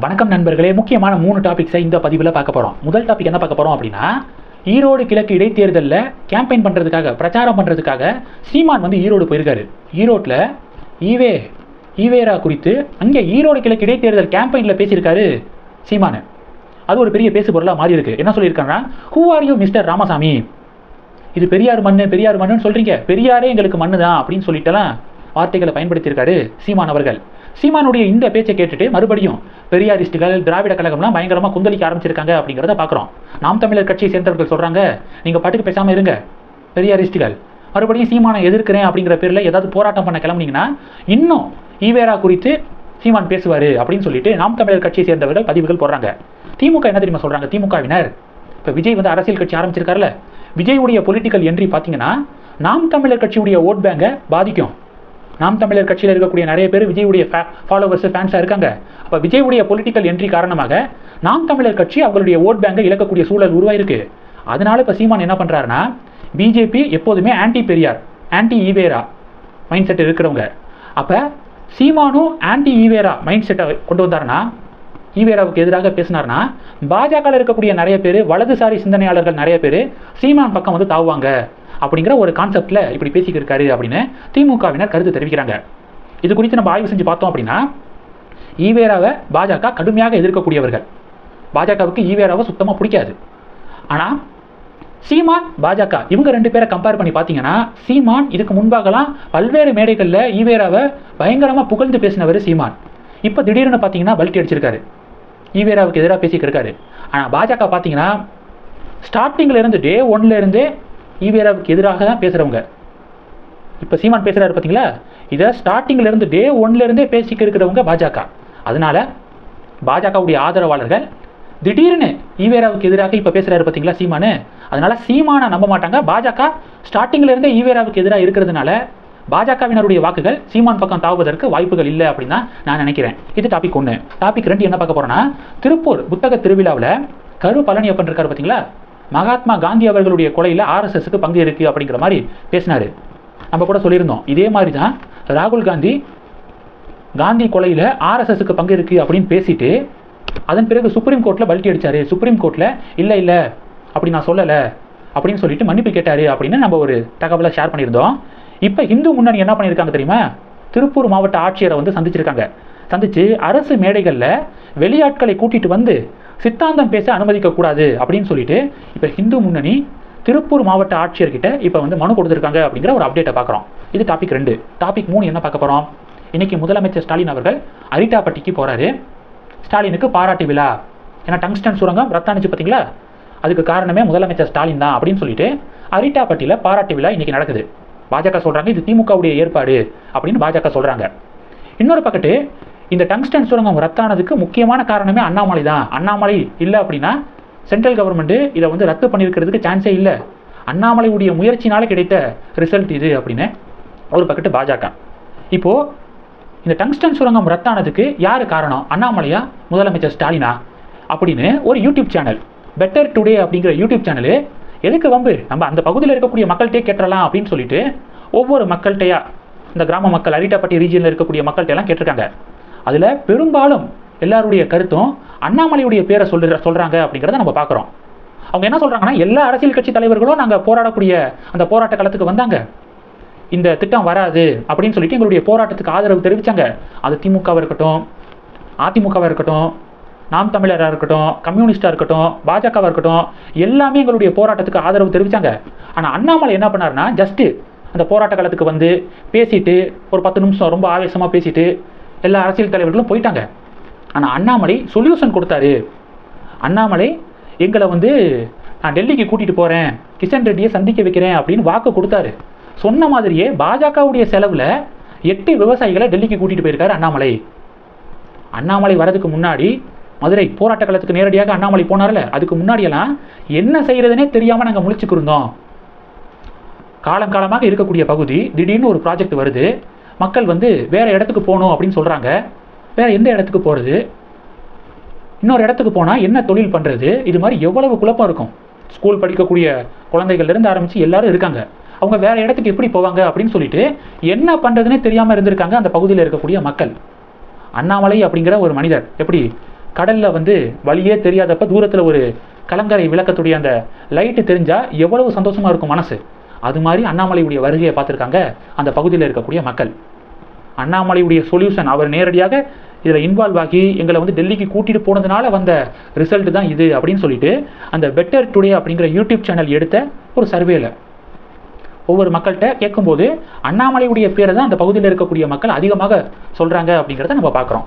வணக்கம் நண்பர்களே முக்கியமான மூணு டாபிக்ஸை இந்த பதிவில் பார்க்க போகிறோம் முதல் டாபிக் என்ன பார்க்க போகிறோம் அப்படின்னா ஈரோடு கிழக்கு இடைத்தேர்தலில் கேம்பெயின் பண்ணுறதுக்காக பிரச்சாரம் பண்ணுறதுக்காக சீமான் வந்து ஈரோடு போயிருக்காரு. ஈரோட்டில் ஈவே ஈவேரா குறித்து அங்கே ஈரோடு கிழக்கு இடைத்தேர்தல் கேம்பெயினில் பேசியிருக்காரு சீமான். அது ஒரு பெரிய பேசு பொருளாக மாறி இருக்கு. என்ன சொல்லியிருக்காங்கன்னா who are you mister Ramasamy? இது பெரியார் மண்ணு பெரியார் மண்ணுன்னு சொல்கிறீங்க பெரியாரே எங்களுக்கு மண்ணு தான் அப்படின்னு சொல்லிட்டுலாம் வார்த்தைகளை பயன்படுத்தியிருக்காரு சீமான் அவர்கள். சீமானுடைய இந்த பேச்சை கேட்டுட்டு மறுபடியும் பெரியாரிஸ்டுகள் திராவிட கழகம்லாம் பயங்கரமாக குந்தளிக்க ஆரம்பிச்சிருக்காங்க அப்படிங்கிறத பார்க்குறோம் நாம் தமிழர் கட்சியை சேர்ந்தவர்கள் சொல்கிறாங்க நீங்கள் பாட்டுக்கு பேசாமல் இருங்க பெரியாரிஸ்டுகள். மறுபடியும் சீமானை எதிர்க்கிறேன் அப்படிங்கிற பேரில் ஏதாவது போராட்டம் பண்ண கிளம்புனீங்கன்னா இன்னும் ஈவேரா குறித்து சீமான் பேசுவார் அப்படின்னு சொல்லிட்டு நாம் தமிழர் கட்சியை சேர்ந்தவர்கள் பதிவுகள் போடுறாங்க. திமுக என்ன தெரியுமா சொல்கிறாங்க திமுகவினர். இப்போ விஜய் வந்து அரசியல் கட்சி ஆரம்பிச்சிருக்காருல்ல உடைய பொலிட்டிக்கல் என்ட்ரி பார்த்தீங்கன்னா நாம் தமிழர் கட்சியுடைய ஓட் பேங்கை பாதிக்கும். நாம் தமிழர் கட்சியில் இருக்கக்கூடிய நிறைய பேர் விஜயுடைய ஃபாலோவர்ஸ் ஃபேன்ஸாக இருக்காங்க. அப்போ விஜயுடைய பொலிட்டிக்கல் என்ட்ரி காரணமாக நாம் தமிழர் கட்சி அவங்களுடைய ஓட் பேங்கை இழக்கக்கூடிய சூழல் உருவாயிருக்கு. அதனால இப்போ சீமான் என்ன பண்ணுறாருன்னா பிஜேபி எப்போதுமே anti Periyar anti Eevera mind set இருக்கிறவங்க. அப்போ சீமானும் ஆன்டி ஈவேரா மைண்ட் செட்டை கொண்டு வந்தாருன்னா ஈவேராவுக்கு எதிராக பேசினார்னா பாஜகவில் இருக்கக்கூடிய நிறைய பேர் வலதுசாரி சிந்தனையாளர்கள் நிறைய பேர் சீமான் பக்கம் வந்து தாவுவாங்க அப்படிங்கிற ஒரு கான்செப்டில் இப்படி பேசிக்கிருக்காரு அப்படின்னு திமுகவினர் கருத்து தெரிவிக்கிறாங்க. இது குறித்து நம்ம ஆய்வு செஞ்சு பார்த்தோம் அப்படின்னா ஈவேராவை பாஜக கடுமையாக எதிர்க்கக்கூடியவர்கள். பாஜகவுக்கு ஈவேராவை சுத்தமாக பிடிக்காது. ஆனால் சீமான் பாஜக இவங்க ரெண்டு பேரை கம்பேர் பண்ணி பார்த்தீங்கன்னா சீமான் இதுக்கு முன்பாகலாம் பல்வேறு மேடைகளில் ஈவேராவை பயங்கரமாக புகழ்ந்து பேசினவர் சீமான். இப்போ திடீர்னு பார்த்தீங்கன்னா பல்ட்டி அடிச்சிருக்காரு. ஈவேராவுக்கு எதிராக பேசிக்கிட்டு இருக்காரு. ஆனால் பாஜக பார்த்தீங்கன்னா ஸ்டார்டிங்கில் இருந்து டே ஒன்லேருந்தே ஈவேராவுக்கு எதிராக தான் பேசுகிறவங்க இப்போ சீமான் பேசுகிறாரு பார்த்தீங்களா இதை ஸ்டார்டிங்கில் இருந்து டே ஒன்லேருந்தே பேசிக்க இருக்கிறவங்க பாஜக. அதனால பாஜகவுடைய ஆதரவாளர்கள் திடீர்னு ஈவேராவுக்கு எதிராக இப்போ பேசுகிறாரு பார்த்தீங்களா சீமானு? அதனால் சீமானை நம்ப மாட்டாங்க. பாஜக ஸ்டார்டிங்கில் இருந்தே ஈவேராவுக்கு எதிராக இருக்கிறதுனால பாஜகவினருடைய வாக்குகள் சீமான் பக்கம் தாவுவதற்கு வாய்ப்புகள் இல்லை அப்படின்னு நான் நினைக்கிறேன். இது டாபிக் ஒன்று டாபிக் ரெண்டு என்ன பார்க்க போறோம்னா திருப்பூர் புத்தக திருவிழாவில் கரு பழனியப்பன் இருக்காரு பார்த்தீங்களா? மகாத்மா காந்தி அவர்களுடைய கொலையில் ஆர்எஸ்எஸ்க்கு பங்கு இருக்கு அப்படிங்கிற மாதிரி பேசினாரு. நம்ம கூட சொல்லியிருந்தோம். இதே மாதிரி தான் ராகுல் காந்தி காந்தி கொலையில் ஆர்எஸ்எஸ்க்கு பங்கு இருக்கு அப்படின்னு பேசிட்டு அதன் பிறகு சுப்ரீம் கோர்ட்டில் பல்ட்டி அடித்தார் சுப்ரீம் கோர்ட்டில் இல்லை இல்லை அப்படி நான் சொல்லலை. அப்படின்னு சொல்லிட்டு மன்னிப்பு கேட்டார் அப்படின்னு நம்ம ஒரு தகவலை ஷேர் பண்ணியிருந்தோம். இப்போ இந்து முன்னணி என்ன பண்ணியிருக்காங்க தெரியுமா? திருப்பூர் மாவட்ட ஆட்சியரை வந்து சந்திச்சிருக்காங்க. சந்திச்சு அரசு மேடைகளில் வெளியாட்களை கூட்டிட்டு வந்து சித்தாந்தம் பேச அனுமதிக்கக்கூடாது அப்படின்னு சொல்லிட்டு இப்போ இந்து முன்னணி திருப்பூர் மாவட்ட ஆட்சியர்கிட்ட இப்போ வந்து மனு கொடுத்துருக்காங்க அப்படிங்கிற ஒரு அப்டேட்டை பார்க்குறோம் இது டாபிக் ரெண்டு. டாபிக் மூணு என்ன பார்க்க போகிறோம் இன்னைக்கு முதலமைச்சர் ஸ்டாலின் அவர்கள் அரிட்டாப்பட்டிக்கு போகிறாரு ஸ்டாலினுக்கு பாராட்டு விழா. ஏன்னா டங்ஸ்டன் சுரங்கம் ரத்தானிச்சு பார்த்தீங்களா அதுக்கு காரணமே முதலமைச்சர் ஸ்டாலின் தான் அப்படின்னு சொல்லிட்டு அரிட்டாப்பட்டியில் பாராட்டு விழா இன்றைக்கி நடக்குது. பாஜக சொல்கிறாங்க இது திமுகவுடைய ஏற்பாடு அப்படின்னு பாஜக சொல்கிறாங்க இன்னொரு பக்கத்து இந்த டங்ஸ்டன் சுரங்கம் ரத்தானதுக்கு முக்கியமான காரணமே அண்ணாமலை தான். அண்ணாமலை இல்லை அப்படின்னா சென்ட்ரல் கவர்மெண்ட்டு இதை வந்து ரத்து பண்ணியிருக்கிறதுக்கு சான்ஸே இல்லை. அண்ணாமலையுடைய முயற்சினால கிடைத்த ரிசல்ட் இது அப்படின்னு ஒரு பக்கத்து பாஜக. இப்போது இந்த டங்ஸ்டன் சுரங்கம் ரத்தானதுக்கு யார் காரணம்? அண்ணாமலையா? முதலமைச்சர் ஸ்டாலினா? அப்படின்னு ஒரு யூடியூப் சேனல் பெட்டர் டுடே அப்படிங்கிற யூடியூப் சேனலு எதுக்கு வம்பு? நம்ம அந்த பகுதியில் இருக்கக்கூடிய மக்கள்கிட்டே கேட்டுறலாம் அப்படின்னு சொல்லிட்டு ஒவ்வொரு மக்கள்கிட்டையா இந்த கிராம மக்கள் அரிட்டாப்பட்டி ரீஜியனில் இருக்கக்கூடிய மக்கள்கிட்ட எல்லாம் கேட்டிருக்காங்க. அதில் பெரும்பாலும் எல்லாருடைய கருத்தும் அண்ணாமலையுடைய பேரை சொல்ற சொல்கிறாங்க அப்படிங்கிறத நம்ம பார்க்குறோம். அவங்க என்ன சொல்கிறாங்கன்னா எல்லா அரசியல் கட்சி தலைவர்களும் நாங்கள் போராடக்கூடிய அந்த போராட்ட களத்துக்கு வந்தாங்க. இந்த திட்டம் வராது அப்படின்னு சொல்லிட்டு எங்களுடைய போராட்டத்துக்கு ஆதரவு தெரிவித்தாங்க அது திமுகவாக இருக்கட்டும் அதிமுகவாக இருக்கட்டும் நாம் தமிழராக இருக்கட்டும் கம்யூனிஸ்டாக இருக்கட்டும் பாஜகவாக இருக்கட்டும் எல்லாமே எங்களுடைய போராட்டத்துக்கு ஆதரவு தெரிவித்தாங்க ஆனால் அண்ணாமலை என்ன பண்ணாருன்னா ஜஸ்ட்டு அந்த போராட்ட காலத்துக்கு வந்து பேசிட்டு ஒரு பத்து நிமிஷம் ரொம்ப ஆவேசமாக பேசிட்டு எல்லா அரசியல் தலைவர்களும் போயிட்டாங்க. ஆனால் அண்ணாமலை சொல்யூஷன் கொடுத்தாரு. அண்ணாமலை எங்களை வந்து நான் டெல்லிக்கு கூட்டிகிட்டு போகிறேன் கிஷன் ரெட்டியை சந்திக்க வைக்கிறேன் அப்படின்னு வாக்கு கொடுத்தாரு. சொன்ன மாதிரியே பாஜகவுடைய செலவில் எட்டு விவசாயிகளை டெல்லிக்கு கூட்டிகிட்டு போயிருக்காரு அண்ணாமலை. அண்ணாமலை வரதுக்கு முன்னாடி மதுரை போராட்ட களத்துக்கு நேரடியாக அண்ணாமலை போனார்ல? அதுக்கு முன்னாடியெல்லாம் என்ன செய்கிறதுனே தெரியாமல் நாங்கள் முழிச்சுக்கிருந்தோம் காலங்காலமாக இருக்கக்கூடிய பகுதி திடீர்னு ஒரு ப்ராஜெக்ட் வருது. மக்கள் வந்து வேற இடத்துக்கு போகணும் அப்படின்னு சொல்கிறாங்க வேற எந்த இடத்துக்கு போகிறது இன்னொரு இடத்துக்கு போனால் என்ன தொழில் பண்ணுறது இது மாதிரி எவ்வளவு குழப்பம் இருக்கும். ஸ்கூல் படிக்கக்கூடிய குழந்தைகள்லேருந்து ஆரம்பித்து எல்லாரும் இருக்காங்க. அவங்க வேற இடத்துக்கு எப்படி போவாங்க அப்படின்னு சொல்லிட்டு என்ன பண்ணுறதுனே தெரியாமல் இருந்திருக்காங்க அந்த பகுதியில் இருக்கக்கூடிய மக்கள். அண்ணாமலை அப்படிங்கிற ஒரு மனிதர். எப்படி? கடலில் வந்து வழியே தெரியாதப்ப தூரத்தில் ஒரு கலங்கரை விளக்கத்துடைய அந்த லைட்டு தெரிஞ்சால் எவ்வளவு சந்தோஷமாக இருக்கும் மனசு. அது மாதிரி அண்ணாமலையுடைய வருகையை பார்த்துருக்காங்க அந்த பகுதியில் இருக்கக்கூடிய மக்கள். அண்ணாமலையுடைய சொல்யூஷன் அவர் நேரடியாக இதில் இன்வால்வ் ஆகி எங்களை வந்து டெல்லிக்கு கூட்டிகிட்டு போனதுனால வந்த ரிசல்ட் தான் இது அப்படின்னு சொல்லிட்டு அந்த பெட்டர் டுடே அப்படிங்கிற யூடியூப் சேனல் எடுத்த ஒரு சர்வேல ஒவ்வொரு மக்கள்கிட்ட கேட்கும்போது அண்ணாமலையுடைய பேரை தான் அந்த பகுதியில் இருக்கக்கூடிய மக்கள் அதிகமாக சொல்கிறாங்க அப்படிங்கிறத நம்ம பார்க்குறோம்.